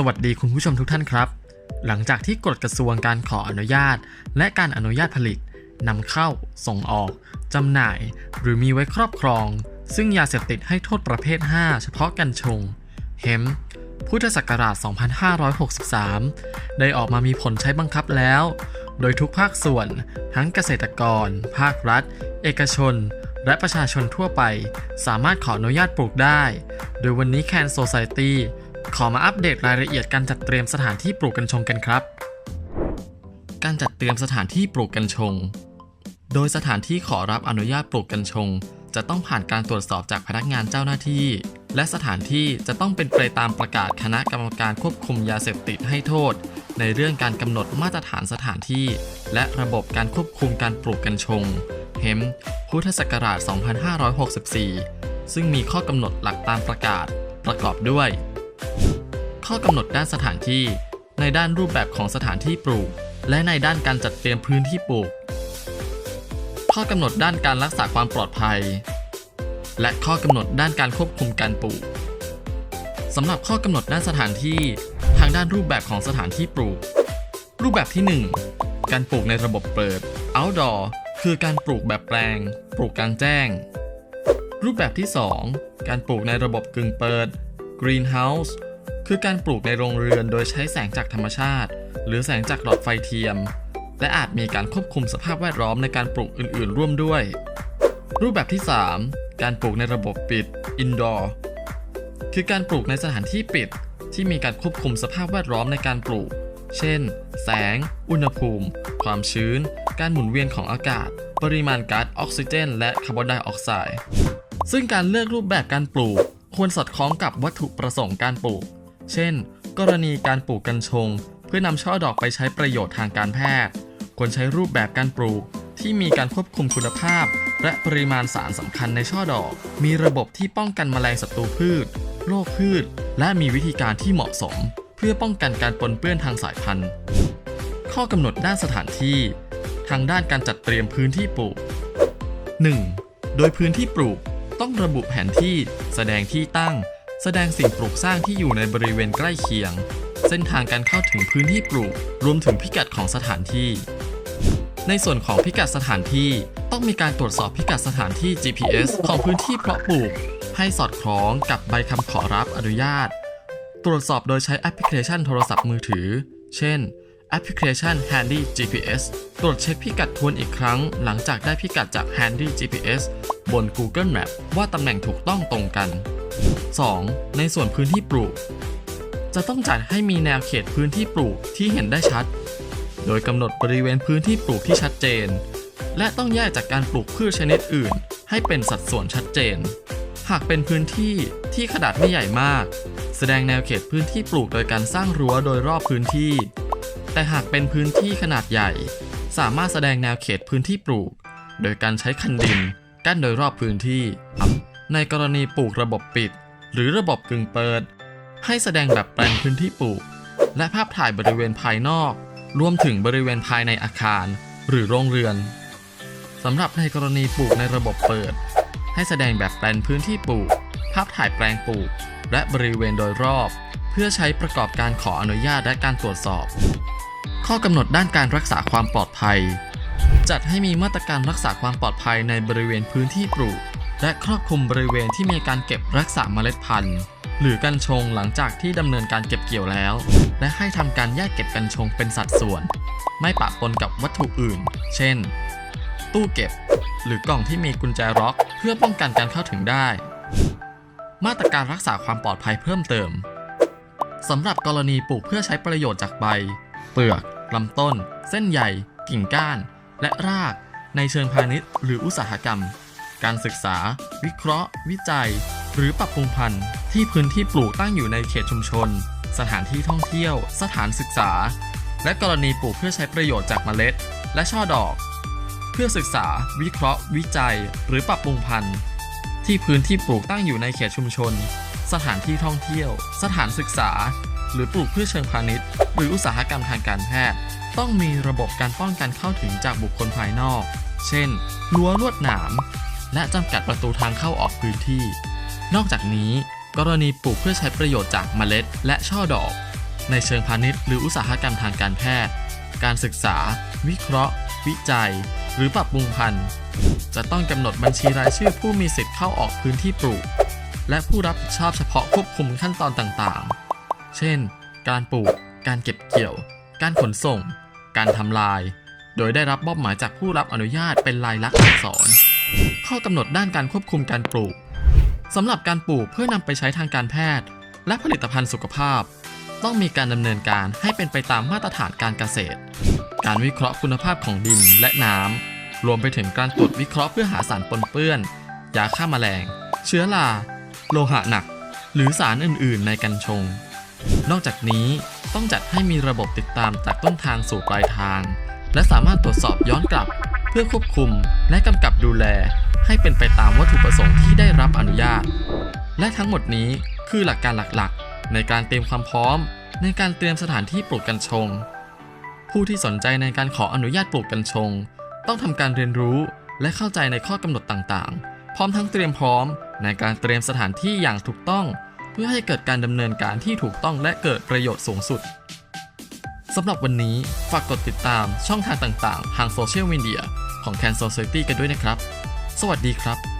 สวัสดีคุณผู้ชมทุกท่านครับ หลังจากที่กฎกระทรวงการขออนุญาต และการอนุญาตผลิตนำเข้า ส่งออกจำหน่าย หรือมีไว้ครอบครอง ซึ่งยาเสพติดให้โทษประเภท 5 เฉพาะกัญชงเฮมพุทธศักราช 2563 ได้ออกมามีผลใช้บังคับแล้ว โดยทุกภาคส่วน ทั้งเกษตรกร ภาครัฐ เอกชน และประชาชนทั่วไป สามารถขออนุญาตปลูกได้ โดยวันนี้แคนโซ c i ตี้ ขอมาอัปเดตรายละเอียดการจัดเตรียมสถานที่ปลูกกัญชงกันครับ การจัดเตรียมสถานที่ปลูกกัญชง โดยสถานที่ขอรับอนุญาตปลูกกัญชง จะต้องผ่านการตรวจสอบจากพนักงานเจ้าหน้าที่ และสถานที่จะต้องเป็นไปตามประกาศคณะกรรมการควบคุมยาเสพติดให้โทษ ในเรื่องการกำหนดมาตรฐานสถานที่ และระบบการควบคุมการปลูกกัญชงเฮมพุทธศักราช 2564 ซึ่งมีข้อกำหนดหลักตามประกาศประกอบด้วย ข้อกำหนดด้านสถานที่ ในด้านรูปแบบของสถานที่ปลูก และในด้านการจัดเตรียมพื้นที่ปลูก ข้อกำหนดด้านการรักษาความปลอดภัย และข้อกำหนดด้านการควบคุมการปลูกสำหรับข้อกำหนดด้านสถานที่ ทางด้านรูปแบบของสถานที่ปลูก รูปแบบที่ 1 การปลูกในระบบเปิด outdoor คือการปลูกแบบแปลง ปลูกกลางแจ้ง รูปแบบที่ 2 การปลูกในระบบกึ่งเปิด greenhouse คือการปลูกในโรงเรือนโดยใช้แสงจากธรรมชาติ หรือแสงจากหลอดไฟเทียม และอาจมีการควบคุมสภาพแวดล้อมในการปลูกอื่นๆ ร่วมด้วย รูปแบบที่ 3 การปลูกในระบบปิด indoor คือการปลูกในสถานที่ปิด ที่มีการควบคุมสภาพแวดล้อมในการปลูก เช่น แสง อุณหภูมิ ความชื้น การหมุนเวียนของอากาศ ปริมาณก๊าซออกซิเจน และคาร์บอนไดออกไซด์ซึ่งการเลือกรูปแบบการปลูก ควรสอดคล้องกับวัตถุประสงค์การปลูก เช่น กรณีการปลูกกัญชง เพื่อนำช่อดอกไปใช้ประโยชน์ทางการแพทย์ ควรใช้รูปแบบการปลูกที่มีการควบคุมคุณภาพ และปริมาณสารสำคัญในช่อดอก มีระบบที่ป้องกันแมลงศัตรูพืช โรคพืช และมีวิธีการที่เหมาะสม เพื่อป้องกันการปนเปื้อนทางสายพันธุ์ ข้อกำหนดด้านสถานที่ ทางด้านการจัดเตรียมพื้นที่ปลูก 1. โดยพื้นที่ปลูก ต้องระบุแผนที่แสดงที่ตั้ง แสดงสิ่งปลูกสร้างที่อยู่ในบริเวณใกล้เคียง เส้นทางการเข้าถึงพื้นที่ปลูก รวมถึงพิกัดของสถานที่ ในส่วนของพิกัดสถานที่ต้องมีการตรวจสอบพิกัดสถานที่ GPS ของพื้นที่เพาะปลูก ให้สอดคล้องกับใบคำขอรับอนุญาต ตรวจสอบโดยใช้แอปพลิเคชันโทรศัพท์มือถือ เช่น แอปพลิเคชัน Handy GPS ตรวจเช็คพิกัดทวนอีกครั้ง หลังจากได้พิกัดจาก Handy GPS บน Google Map ว่าตำแหน่งถูกต้องตรงกัน 2. ในส่วนพื้นที่ปลูก จะต้องจัดให้มีแนวเขตพื้นที่ปลูกที่เห็นได้ชัด โดยกำหนดบริเวณพื้นที่ปลูกที่ชัดเจน และต้องแยกจากการปลูกพืชชนิดอื่น ให้เป็นสัดส่วนชัดเจน หากเป็นพื้นที่ที่ขนาดไม่ใหญ่มาก แสดงแนวเขตพื้นที่ปลูกโดยการสร้างรั้วโดยรอบพื้นที่ แต่หากเป็นพื้นที่ขนาดใหญ่ สามารถแสดงแนวเขตพื้นที่ปลูก โดยการใช้คันดิน กั้นโดยรอบพื้นที่ ในกรณีปลูกระบบปิด หรือระบบกึ่งเปิด ให้แสดงแบบแปลนพื้นที่ปลูก และภาพถ่ายบริเวณภายนอก รวมถึงบริเวณภายในอาคาร หรือโรงเรือนสำหรับในกรณีปลูกในระบบเปิด ให้แสดงแบบแปลนพื้นที่ปลูก ภาพถ่ายแปลงปลูก และบริเวณโดยรอบ เพื่อใช้ประกอบการขออนุญาตและการตรวจสอบ ข้อกำหนดด้านการรักษาความปลอดภัย จัดให้มีมาตรการรักษาความปลอดภัยในบริเวณพื้นที่ปลูก และครอบคลุมบริเวณที่มีการเก็บรักษาเมล็ดพันธุ์หรือกัญชงหลังจากที่ดำเนินการเก็บเกี่ยวแล้ว และให้ทำการแยกเก็บกัญชงเป็นสัดส่วน ไม่ปะปนกับวัตถุอื่น เช่น ตู้เก็บ หรือกล่องที่มีกุญแจล็อก เพื่อป้องกันการเข้าถึงได้ มาตรการรักษาความปลอดภัยเพิ่มเติมสำหรับกรณีปลูกเพื่อใช้ประโยชน์จากใบ เปลือก ลำต้น เส้นใยกิ่งก้าน และราก ในเชิงพาณิชย์หรืออุตสาหกรรม การศึกษา วิเคราะห์ วิจัย หรือปรับปรุงพันธุ์ที่พื้นที่ปลูกตั้งอยู่ในเขตชุมชน สถานที่ท่องเที่ยว สถานศึกษา และกรณีปลูกเพื่อใช้ประโยชน์จากเมล็ด และช่อดอก เพื่อศึกษา วิเคราะห์ วิจัย หรือปรับปรุงพันธุ์ที่พื้นที่ปลูกตั้งอยู่ในเขตชุมชน สถานที่ท่องเที่ยว สถานศึกษา หรือปลูกเพื่อเชิงพาณิชย์ หรืออุตสาหกรรมทางการแพทย์ ต้องมีระบบการป้องกันเข้าถึงจากบุคคลภายนอก เช่นรั้วลวดหนาม และจำกัดประตูทางเข้าออกพื้นที่ นอกจากนี้ กรณีปลูกเพื่อใช้ประโยชน์จากเมล็ด และช่อดอก ในเชิงพาณิชย์ หรืออุตสาหกรรมทางการแพทย์ การศึกษา วิเคราะห์ วิจัย หรือปรับปรุงพันธุ์ จะต้องกำหนดบัญชีรายชื่อผู้มีสิทธิ์เข้าออกพื้นที่ปลูกและผู้รับผิดชอบเฉพาะควบคุมขั้นตอนต่างๆ เช่น การปลูก การเก็บเกี่ยว การขนส่ง การทำลาย โดยได้รับมอบหมายจากผู้รับอนุญาตเป็นลายลักษณ์อักษร ข้อกำหนดด้านการควบคุมการปลูกสำหรับการปลูกเพื่อนำไปใช้ทางการแพทย์ และผลิตภัณฑ์สุขภาพ ต้องมีการดำเนินการให้เป็นไปตามมาตรฐานการเกษตร การวิเคราะห์คุณภาพของดินและน้ำรวมไปถึงการตรวจวิเคราะห์เพื่อหาสารปนเปื้อน ยาฆ่าแมลง เชื้อราโลหะหนัก หรือสารอื่น ๆ ในกัญชง นอกจากนี้ต้องจัดให้มีระบบติดตามจากต้นทางสู่ปลายทาง และสามารถตรวจสอบย้อนกลับ เพื่อควบคุมและกำกับดูแล ให้เป็นไปตามวัตถุประสงค์ที่ได้รับอนุญาต และทั้งหมดนี้คือหลักการหลักๆ ในการเตรียมความพร้อม ในการเตรียมสถานที่ปลูกกัญชง ผู้ที่สนใจในการขออนุญาตปลูกกัญชง ต้องทำการเรียนรู้และเข้าใจในข้อกำหนดต่างๆ พร้อมทั้งเตรียมพร้อมในการเตรียมสถานที่อย่างถูกต้อง พื่อให้เกิดการดำเนินการที่ถูกต้องและเกิดประโยชน์สูงสุดสำหรับวันนี้ฝากกดติดตามช่องทางต่างๆ ทางโซเชียลมีเดียของ Can Society กันด้วยนะครับ สวัสดีครับ